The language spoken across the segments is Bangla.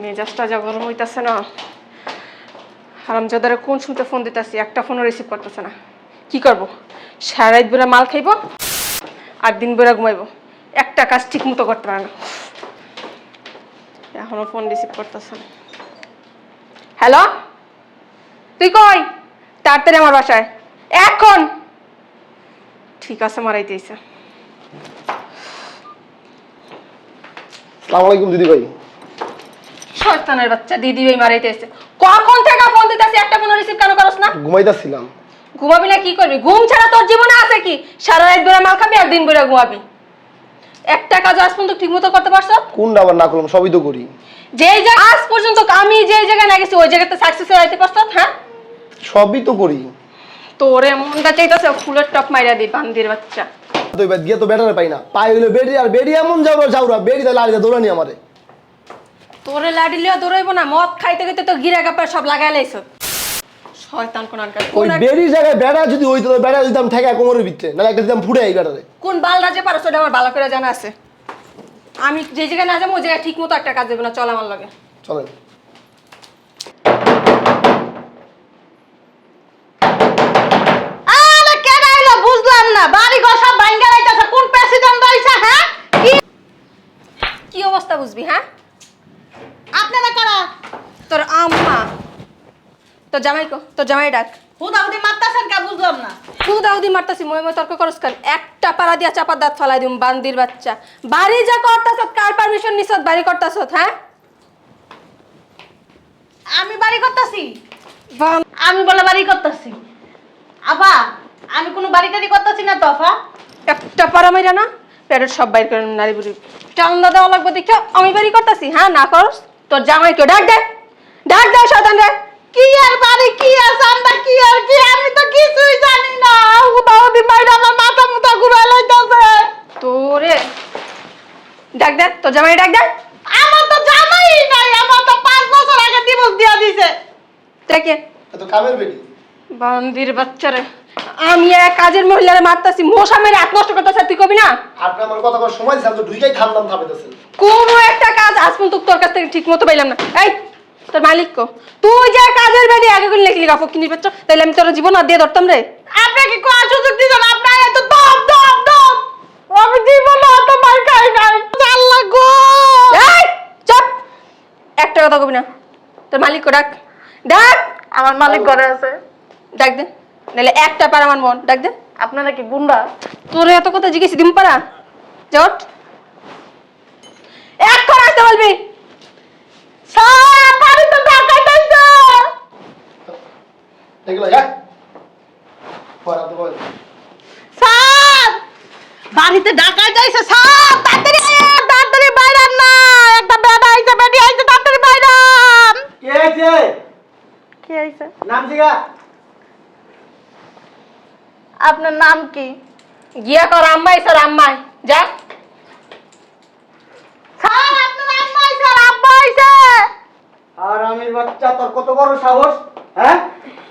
মেজাজটা যা গরম হইতাছে না। হারামজাদারে কোন শুনতে ফোন দিতেছি? একটা ফোনও রিসিভ করতেছে না। কি করব? সারা রাত বেড়া মাল খাইব আর দিন বেড়া ঘুমাইব। একটা কাজ ঠিক মতো করতে পারে না। এখনও ফোন রিসিভ করতেছে না। হ্যালো? তুই কই? তাড়াতাড়ি আমার বাসায়। এখন? ঠিক আছে মারাইতেছে সালাম আলাইকুম দিদি ভাই শয়তানের বাচ্চা দিদি ভাই মারাইতেছে কখন থেকে ফোন দিতেছি? একটা ফোন রিসিভ কেন করছ না? ঘুমাইতেছিলাম। ঘুমাবি না কি করবি? ঘুম ছাড়া তোর জীবনে আছে কি? সারা রাত বেড়া মাল খাবি আর দিন বেড়া ঘুমাবি। একটা কাজ আজ পর্যন্ত ঠিক মতো করতে পারছ? কোনটা আবার না করলাম সবই তো করি। যেই জায়গা আজ পর্যন্ত আমি যে জায়গায় না গেছি ওই জায়গাতে সাকসেস হইতে পারছ? হ্যাঁ? সবই তো করি। তোরে মনটা চাইতেছে ফুলের টপ মাইরা দি বান্দির বাচ্চা। তো গিয়ে তো ব্যাটারে পাই না। পাই হইল বেরি আর বেরি এমন যাওরা যাওরা বেরি তাহলে আড়িতে দৌড়ানি আমারে। তোরে লাডিলিয়া দৌড়াইব না মদ খাইতে খাইতে তো গিরা কাপড় সব লাগাই লাইছ। শয়তান কোন আনকার ওই বেরির জায়গায় বেড়া যদি হইতো তো বেড়া দিতাম ঠেকা কোমরের ভিতরে নাহলে একটা দিতাম ফুটে এই বেড়ারে কোন বাল রাজে পারো সেটা আমার ভালো করে জানা আছে। আমি যে জায়গায় না যাব ওই জায়গায় ঠিক মতো একটা কাজ দেবো না চল আমার লগে। চলেন। আরে কেন আইলো বুঝলাম না। বাড়ি ঘর সব ভাঙ্গা লাইতাছে কোন প্রেসিডেন্ট রইছে হ্যাঁ? কি অবস্থা বুঝবি হ্যাঁ? আপনারা কারা? তোর আম্মা। তোর জামাই কো তোর জামাই ডাক। হুদাহুদি মারতাছেন কা? বুঝলাম না। তু দাউদি মারতাছি মই মই তর্ক করস কেন? একটা পাড়া দিয়া চাপার দাঁত ফলাই দিম বান্দির বাচ্চা। বাড়ি যা করতাছ কার পারমিশন নিছত বাড়ি করতাছ হ্যাঁ? আমি বাড়ি করতেছি? আমি বলে বাড়ি করতেছি। আবা আমি কোনো বাড়ি টাড়ি করতেছি না তো আফা। একটা পাড়া মাইরা না প্যারের সব বাইর করে নারী বুড়ি। চান্দা দেওয়া লাগবে দেখো আমি বাড়ি করতাছি হ্যাঁ? না করস? তোর জামাই কেউ ডাক দে ডাক দে শয়তান রে। কি আর বাড়ি কি আর চান্দা কি আর কি? আমি তো কিছুই জানি না। হুদাহুদি মাইরা আমার মাথা মুথা ঘুরাই লাইতাছে। তোরে। ডাক দে তোর জামাই ডাক দে। আমার তো জামাই নাই আমার তো পাঁচ বছর আগে দিবস দিয়া দিছে। দেখে। এত কামের বেরি বান্দির বাচ্চারে আমি এক কাজের মহিলারে মারতাছি মশা মেরে এক নষ্ট করতেছে তুই কবি না? আপনি আমার কথা কবার সময় দিচ্ছেন তো ঢুকেই থামলাম থামেতেছেন কোনো একটা কাজ আজ পর্যন্ত তোর কাছ থেকে ঠিক মতো পাইলাম না। এই তোর মালিক কো? তুই যে কাজের বেড়ে আগে করে লিখলি গাফক কিনি বাচ্চা তাইলে আমি তোর জীবন আর দিয়ে ধরতাম রে। আপনাকে কোন সুযোগ দিছেন আপনার এত দম দম দম। আমি জীবনে অত মার খাই নাই। আল্লাহ গো! এই চুপ! একটা কথা কবি না। তোর মালিক কো ডাক। ডাক! আমার মালিক ঘরে আছে। ডাক দে। নাহলে একটা পার আমার মন ডাক দে। আপনারা কি গুন্ডা? তোর এত কথা জিজ্ঞেস দিম পারা? জট। এক করে আসতে বলবি। স্যার বাড়ি তো ঢাকাইতেছে এগুলো হ্যাঁ পড়া তো বল। স্যার বাড়িতে ঢাকাই যাইছে স্যার তাড়াতাড়ি আয়, তাড়াতাড়ি বাইরান না। একটা বেডা আইছে বেডি আইছে তাড়াতাড়ি বাইরান কে আছে কি আইছে? নাম জিগা। আপনার নাম কি? গিয়া কর আম্মাই স্যার আম্মাই। যা। স্যার আপনার আম্মা আইছে আর আব্বা আইছে আর আমির বাচ্চা তোর কত বড় সাহস? হ্যাঁ?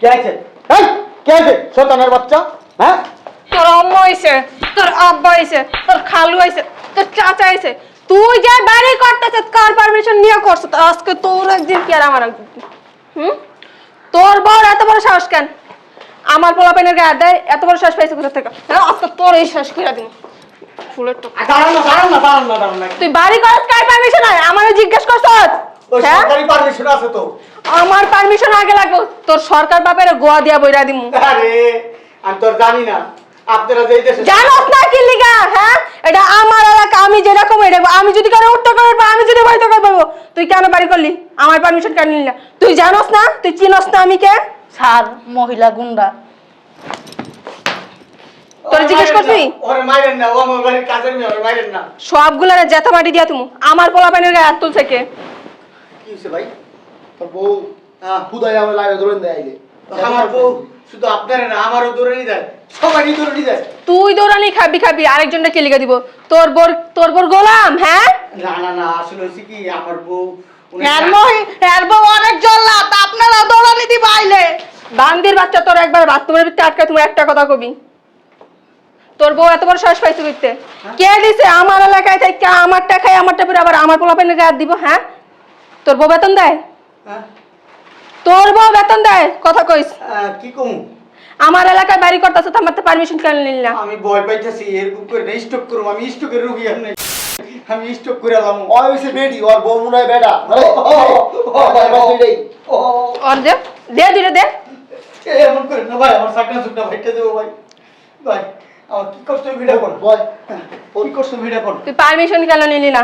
কে আছে? কে আছে? শতানের বাচ্চা হ্যাঁ? তোর আম্মা হইছে তোর আব্বা হইছে তোর খালু হইছে তোর চাচা হইছে। তুই যে বাড়ি করতেছিস কার পারমিশন নিয়ে করছ আজকে তোর একদিন কি আর আমার হুম? তোর বড় এত বড় সাহস কেন? আমার পোলা পেনের গায়ে দেয় এত বড় সাহস পাইছে কোথা থেকে। হ্যাঁ আজকে তোর এই সাহস করে দিন। ফুলের টপ দাঁড়ান না দাঁড়ান না দাঁড়ান না দাঁড়ান না। তুই বাড়ি করছ কার পারমিশন হয় আমারে জিজ্ঞেস ওই হ্যাঁ? সরকারি পারমিশন আছে তো। আমার পারমিশন আগে লাগবে। তোর সরকার বাপের গোয়া দিয়া বইরা দিমু। আরে আমি তোর জানি না। আপনারা যে দেশে জানোস না কি লিগা? হ্যাঁ? এটা আমার এলাকা আমি যেরকম এটা আমি যদি কারও উত্তর করে আমি যদি পারব তুই কেন বাড়ি করলি? আমার পারমিশন কেন নিলি না? তুই জানোস না? তুই চিনস না আমি কে? স্যার মহিলা গুন্ডা। তোর জিজ্ঞেস করছি? ওরে মাইরেন না ও আমার বাড়ির কাজের মেয়ে ওরে মাইরেন না। সবগুলারে জেথা মাটি দিয়া তুমি আমার পোলা পানের গায়ে হাত তুলছে কে? কি হয়েছে ভাই? তোর বউ আমার লাইভে ধরে দেয় আইলে। আমার বউ শুধু আপনার না আমারও দৌড়ে নিয়ে সবারই দৌড়ে নিয়ে তুই দৌড়ানি খাবি খাবি আরেকজনটা কে লিখে দিব। তোর বোর তোর বোর গোলাম হ্যাঁ? না না না আসলে কি আমার বউ এর মহি এর বউ অনেক জল্লাদ আপনারা দৌড়ানি দি বাইলে বান্দির বাচ্চা তোর একবার বাথরুমের ভিতরে আটকে তুমি একটা কথা কবি। তোর বউ এত বড় শ্বাস পাইছে করতে কে দিছে? আমার এলাকায় থেকে আমারটা খাই আমারটা পরে আবার আমার পোলা গায়ে দিব হ্যাঁ? তোর বউ বেতন দেয়? হ্যাঁ? তোর বউ বেতন দেয়? কথা কইস। আহ, কি কমু? আমার এলাকায় বাড়ি করতেছ তো আমার তো পারমিশন কেন নিল না? আমি ভয় পাইতেছি এরকম করে স্টক করব আমি স্টকের রুগী আমি স্টক করে এলাম ওই হইছে বেডি ওর বউ মনে হয় বেডা দে দে দে এমন করে না ভাই আমার সাকনা সুকনা ভাইটা দেবো ভাই ভাই আমার কি করছ ভিডিও কর বয় কি করছ ভিডিও কর তুই পারমিশন কেন নিলি না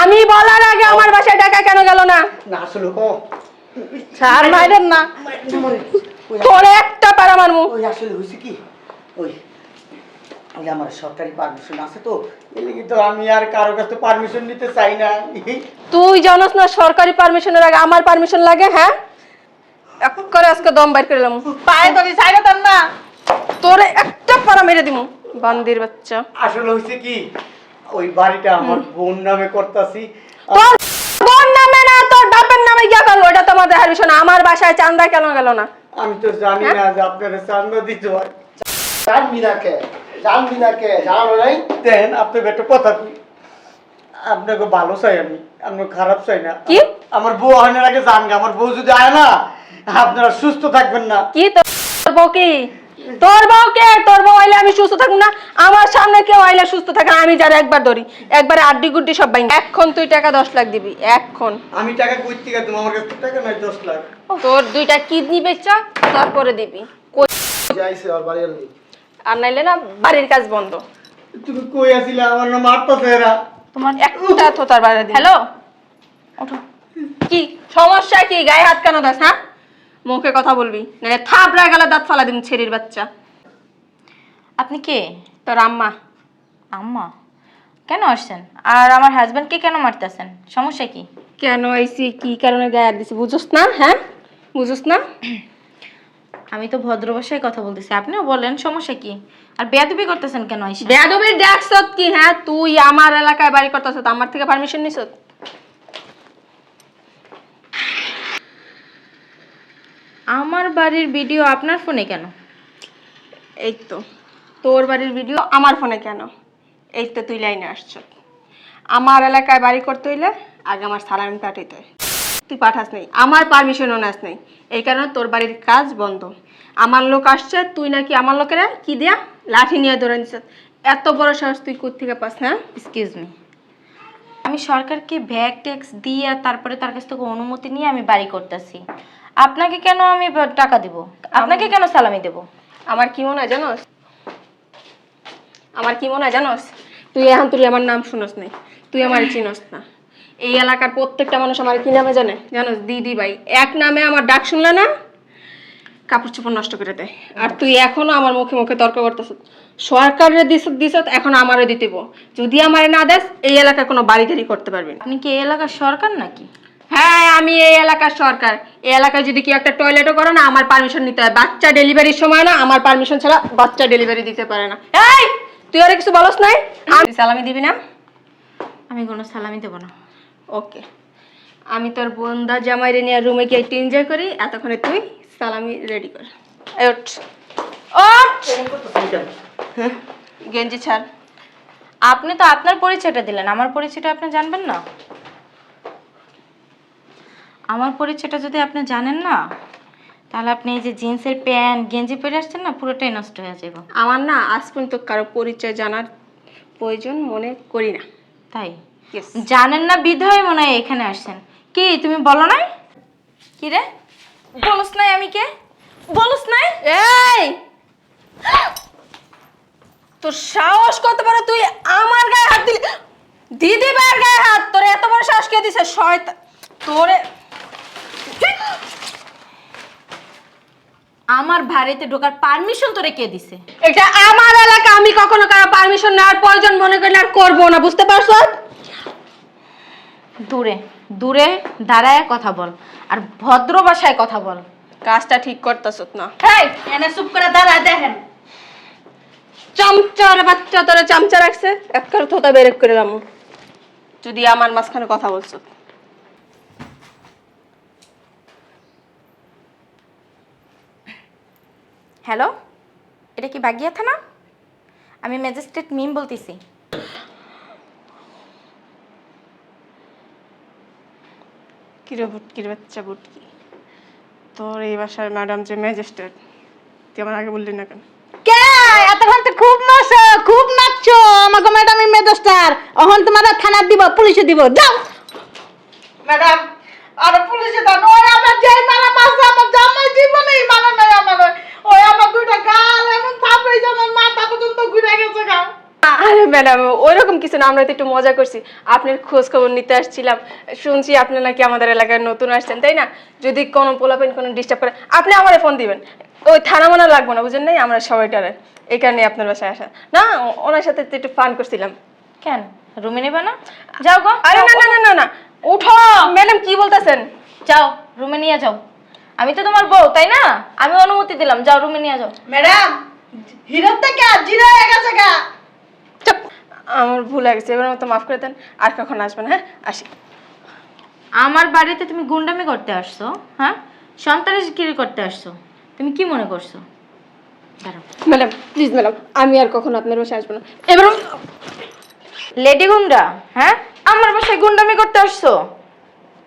আমি বলার আগে আমার বাসায় টাকা কেন গেল না না আসলে ও ছাড় মাইরেন না তোর একটা পারা মারমু ওই আসলে কি ওই ওই আমার সরকারি পারমিশন আছে তো। এই তো আমি আর কারও কাছে পারমিশন নিতে চাই না। তুই জানোস না সরকারি পারমিশনের আগে আমার পারমিশন লাগে হ্যাঁ? এক করে আজকে দম বাইর পায়ে দেন না। তোরে একটা পারা মেরে দিমু বান্দির বাচ্চা। আসলে হয়েছে কি ওই বাড়িটা আমার বোন নামে করতাছি। তোর বোন নামে না তোর বাপের নামে গিয়া করল ওটা তোমার দেখার বিষয় না। আমার বাসায় চান্দা কেন গেল না? আমি তো জানি না যে আপনারা চান্দা দিতে হয়। জানবি না কে জানো নাই দেন একটা কথা আপনাকে ভালো চাই আমি আপনাকে খারাপ চাই না। কি? আমার বউ আনার আগে জান আমার বউ যদি আয় না আপনারা সুস্থ থাকবেন না। কি তোর বউ কি? তোর বউ কে? তোর বউ আইলে আমি সুস্থ থাকব না? আমার সামনে কেউ আইলে সুস্থ থাকে আমি যারা একবার ধরি। একবারে আড্ডি গুড্ডি সব বাইন এখন তুই টাকা দশ লাখ দিবি এখন। আমি টাকা কই থেকে দেবো? আমার কাছে টাকা নাই দশ লাখ। তোর দুইটা কিডনি বেচা তারপরে দিবি। কই- যাইছে ওর বাড়ি আর নাইলে না বাড়ির কাজ বন্ধ। তুমি কই আসিলে আমার নাম মারতাছে এরা। তোমার একটা থোতার বাইরে হ্যালো? কি? সমস্যা কি? গায়ে হাত কেন দাস হ্যাঁ? মুখে কথা বলবি নাহলে থাপড়া গেলে দাঁত ফালা দিন ছেড়ির বাচ্চা। আপনি কে? তোর আম্মা। আম্মা? কেন আসছেন? আর আমার হাজব্যান্ডকে কেন মারতেছেন? সমস্যা কি? কেন আইসি কি কারণে গায়ে হাত দিছি? বুঝোস না হ্যাঁ? বুঝোস না? আমি তো ভদ্র ভাষায় কথা বলতেছি। আপনিও বলেন সমস্যা কি? আর বেয়াদবি করতেছেন কেন আইসা? বেয়াদবির দেখছ কি হ্যাঁ? তুই আমার এলাকায় বাড়ি করতেছ আমার থেকে পারমিশন নিছ? আমার বাড়ির ভিডিও আপনার ফোনে কেন? এই তো। তোর বাড়ির ভিডিও আমার ফোনে কেন? এই তো তুই লাইনে আসছ। আমার এলাকায় বাড়ি করতে হইলে আগে আমার সালামি পাঠাইতে হয়। তুই পাঠাস নেই আমার পারমিশনও নাস নেই। এই কারণে তোর বাড়ির কাজ বন্ধ। আমার লোক আসছে তুই নাকি আমার লোকেরা কি দেয়া লাঠি নিয়ে ধরে নিছ এত বড় সাহস তুই কোথ থেকে পাস হ্যাঁ? এক্সকিউজ মি আমি সরকারকে ভ্যাগ ট্যাক্স দিয়ে তারপরে তার কাছ থেকে অনুমতি নিয়ে আমি বাড়ি করতেছি। আপনাকে কেন আমি টাকা দিব? আপনাকে কেন সালামি দেব? আমার কি মনে হয় জানোস? আমার কি মনে হয় জানোস? তুই এখন তুই আমার নাম শুনস নাই তুই আমার চিনস না। এই এলাকার প্রত্যেকটা মানুষ আমার কি নামে জানে? জানোস? দিদি ভাই। এক নামে আমার ডাক শুনলে না কাপড় চোপড় নষ্ট করে দেয়। আর তুই এখনও আমার মুখে মুখে তর্ক করতেছ। সরকারের দিস দিস এখন আমারও দিতেব যদি আমারে না দেস এই এলাকায় কোনো বাড়ি গাড়ি করতে পারবি না। আপনি কি এই এলাকার সরকার নাকি? হ্যাঁ আমি এই এলাকার সরকার। এই এলাকায় যদি কি একটা টয়লেটও করো না আমার পারমিশন নিতে হয়। বাচ্চা ডেলিভারির সময় না আমার পারমিশন ছাড়া বাচ্চা ডেলিভারি দিতে পারে না। এই তুই আর কিছু বলস নাই? আমি সালামি দিবি না? আমি কোনো সালামি দেবো না। ওকে আমি তোর বন্দা জামাইরে নিয়ে রুমে গিয়ে একটু এনজয় করি। এতক্ষণে তুই সালামি রেডি কর ওঠ। ওঠ! হ্যাঁ গেঞ্জি ছাড়। আপনি তো আপনার পরিচয়টা দিলেন। আমার পরিচয়টা আপনি জানবেন না? আমার পরিচয়টা যদি আপনি জানেন না তাহলে আপনি এই যে জিন্সের প্যান্ট গেঞ্জি পরে আসছেন না পুরোটাই নষ্ট হয়ে যাবে। আমার না আজ পর্যন্ত কারও পরিচয় জানার প্রয়োজন মনে করি না। তাই? জানেন না বিধয় মনে হয় এখানে আসছেন। কি তুমি বলো নাই? কি রে? বলস নাই আমি কে বলস নাই? এই! তোর সাহস কত বড়? তুই আমার গায়ে হাত দিলি। দিদি ভাইয়ের গায়ে হাত। তোর এত বড় সাহস কে দিছে? শয়তান তোরে আমার বাড়িতে ঢোকার পারমিশন তোরে কে দিছে? এটা আমার এলাকা। আমি কখনো কারও পারমিশন নেওয়ার প্রয়োজন মনে করি না আর করব না। বুঝতে পারছ? দূরে দূরে দাঁড়ায় কথা বল। আর ভদ্র ভাষায় কথা বল। কাজটা ঠিক করতেছ না। এই এনে চুপ করে দাঁড়ায় দেখেন। চামচার বাচ্চা তোরা চামচা রাখছে একবার থোতা বের করে দাম যদি আমার মাঝখানে কথা বলছো। হ্যালো এটা কি বাগিয়া থানা? আমি ম্যাজিস্ট্রেট মিম বলতেছি। কিরে বাচ্চা বুটকি তোর এই বাসার ম্যাডাম যে ম্যাজিস্ট্রেট তুই আমার আগে বললি না কেন? কে? এতক্ষণ তো খুব নাচো খুব নাচছো। আমাকে ম্যাডাম মেদস্টার এখন তোমার থানা দিব পুলিশে দিব। যাও। ম্যাডাম আরে পুলিশে দাও ওই আমার যেই মারা মারছে আমার জামাই জীবনেই মারা নাই আমার ওই আমার দুইটা গাল এমন থাপড়ে যে আমার মাথা পর্যন্ত ঘুরে গেছে। আরে ম্যাডাম ওইরকম কিছু না আমরা তো একটু মজা করছি। আপনার খোঁজ খবর নিতে আসছিলাম। শুনছি আপনি নাকি আমাদের এলাকায় নতুন আসছেন তাই না? যদি কোনো পোলাপেন কোনো ডিস্টার্ব করে আপনি আমারে ফোন দিবেন। ওই থানা মানা লাগবে না বুঝেন নাই? আমরা সবাই টারে এই কারণে আপনার বাসায় আসা। না ওনার সাথে তো একটু ফান করছিলাম। কেন? রুমে নেবে না? যাও গো আরে না না না না না। উঠো! ম্যাডাম কি বলতেছেন? যাও রুমে নিয়ে যাও। আমি তো তোমার বউ তাই না? আমি অনুমতি দিলাম যাও রুমে নিয়ে যাও। ম্যাডাম হিরোর থেকে জিরো হয়ে গেছে গা। আমার ভুল হয়ে গেছে এবার মতো মাফ করে দেন আর কখন আসবেন হ্যাঁ? আসি। আমার বাড়িতে তুমি গুন্ডামি করতে আসছো হ্যাঁ? সন্তানের সন্ত্রাসগিরি করতে আসছো তুমি কি মনে করছ? ম্যাডাম প্লিজ ম্যাডাম আমি আর কখন আপনার বাসায় আসব না। এবার লেডি গুন্ডা হ্যাঁ? আমার বাসায় গুন্ডামি করতে আসছো?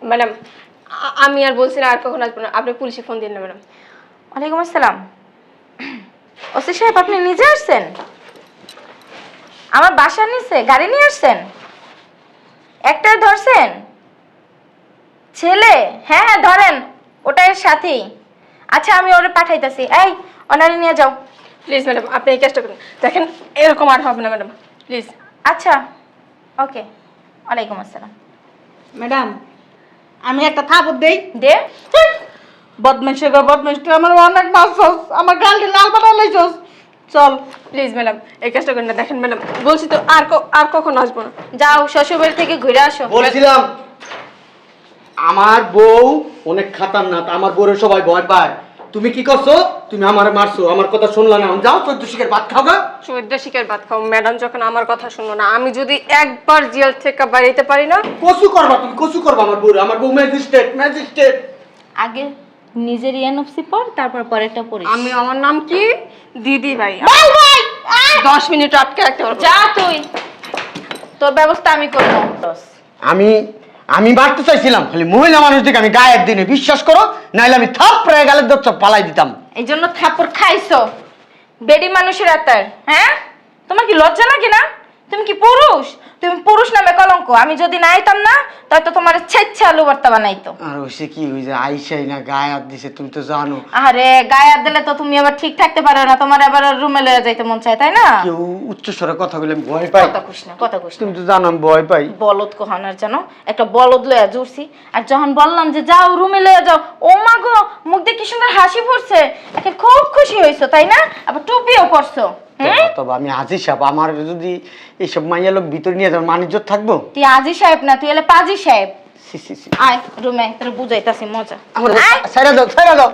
ম্যাডাম আমি আর বলছি না আর কখন আসব না। আপনি পুলিশে ফোন দিন না ম্যাডাম। ওয়ালাইকুম আসসালাম। ওসি সাহেব আপনি নিজে আসছেন? আমার বাসার নিচে গাড়ি নিয়ে আসছেন? একটাই ধরছেন? ছেলে? হ্যাঁ হ্যাঁ ধরেন ওটা এর সাথেই আচ্ছা আমি ওরে পাঠাইতেছি। এই ওনারে নিয়ে যাও। প্লিজ ম্যাডাম আপনি এই কাজটা করুন। দেখেন এরকম আর হবে না ম্যাডাম প্লিজ আচ্ছা ওকে। ওয়ালাইকুম আসসালাম। ম্যাডাম আমি একটা থাপড় দেই। দে। বদমাইশে গো বদমাইশ তুই আমার অনেক মারছস। আমার গালটি লাল লাইছস। চল প্লিজ ম্যাডাম এই কাজটা করুন না দেখেন ম্যাডাম বলছি তো আর আর কখন আসব না। যাও শ্বশুরবাড়ি থেকে ঘুরে আসো। বলেছিলাম আমার বউ অনেক খাতারনাক আমার বউরে সবাই ভয় পায়। তুমি কি করছ? তুমি আমারে মারছো আমার কথা শুনলা না। যাও চোদ্দ শিখের ভাত খাও গা। চৈদ্দ শিকার ভাত খাও ম্যাডাম যখন আমার কথা শুনলো না আমি যদি একবার জেল থেকে বাড়িতে পারি না? কসু করবা তুমি কসু করবা আমার বউরে। আমার বউ ম্যাজিস্ট্রেট ম্যাজিস্ট্রেট আগে নিজের এনএফসি পর তারপর পরেরটা পড়িস। আমি আমার নাম কি? দিদি ভাই। ভাই! ভাই দশ মিনিট আটকে রাখতে পারব। যা তুই। তোর ব্যবস্থা আমি করব। আমি আমি মারতে চাইছিলাম খালি মহিলা মানুষ দিকে আমি গায়ের দিনে বিশ্বাস করো নাইলে আমি থাপ প্রায় গালের দচ্ছ পালাই দিতাম। এই জন্য থাপ্পড় খাইছো। বেডি মানুষের আত্মার হ্যাঁ? তোমার কি লজ্জা লাগে না? তুমি কি পুরুষ? তুমি পুরুষ নামে কলঙ্ক। আমি যদি না আইতাম না তাই তো তোমার ছেচ্ছে আলু ভর্তা বানাইতো। আর ওইসে কি ওই যে আইসাই না গায়ে হাত দিছে তুমি তো জানো। আরে গায়ে হাত দিলে তো তুমি আবার ঠিক থাকতে পারো না তোমার আবার রুমে লয়ে যাইতে মন চায় তাই না? কেউ উচ্চ স্বরে কথা বলে আমি ভয় পাই। কথা কুস না কথা কুস তুমি তো জানো আমি ভয় পাই। বলদ কহানার যেন একটা বলদ লয়া জুড়ছি আর যখন বললাম যে যাও রুমে লয়ে যাও ও মা গো মুখ দিয়ে কি সুন্দর হাসি পড়ছে একে খুব খুশি হইছো তাই না? আবার টুপিও পরছো। তবে আমি আজি সাহেব আমার যদি এইসব মাইয়া লোক ভিতরে নিয়ে যাবে মানিজ্য থাকব? তুই আজি সাহেব না তুই এলে পাজি সাহেব। আয় রুমে তোর বুঝাইতাছি মজা। আমার আয়। দাও ছেড়ে দাও।